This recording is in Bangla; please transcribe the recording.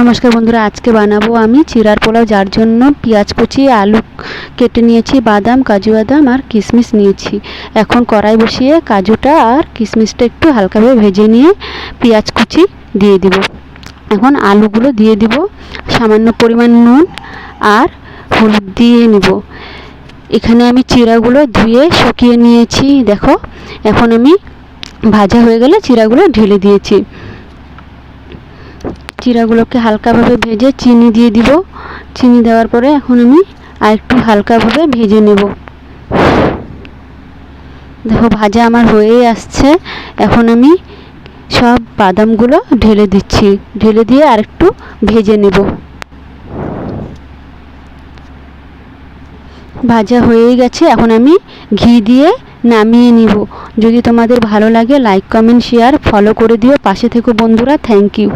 নমস্কার বন্ধুরা, আজকে বানাবো আমি চিরার পোলাও, যার জন্য পেঁয়াজ কুচি, আলু কেটে নিয়েছি, বাদাম, কাজু বাদাম আর কিশমিশ নিয়েছি। এখন কড়াই বসিয়ে কাজুটা আর কিশমিশটা একটু হালকাভাবে ভেজে নিয়ে পেঁয়াজ কুচি দিয়ে দিব। এখন আলুগুলো দিয়ে দিব, সামান্য পরিমাণ নুন আর হলুদ দিয়ে নিব। এখানে আমি চিরাগুলো ধুয়ে শুকিয়ে নিয়েছি, দেখো। এখন আমি ভাজা হয়ে গেলে চিরাগুলো ঢেলে দিয়েছি। চিরাগুলোকে হালকাভাবে ভেজে চিনি দিয়ে দিব। চিনি দেওয়ার পরে এখন আমি আর একটু হালকাভাবে ভেজে নেব। দেখো, ভাজা আমার হয়েই আসছে। এখন আমি সব বাদামগুলো ঢেলে দিচ্ছি। ঢেলে দিয়ে আরেকটু ভেজে নেব। ভাজা হয়েই গেছে। এখন আমি ঘি দিয়ে নামিয়ে নিব। যদি তোমাদের ভালো লাগে লাইক কমেন্ট শেয়ার ফলো করে দিও। পাশে থেকো বন্ধুরা। Thank you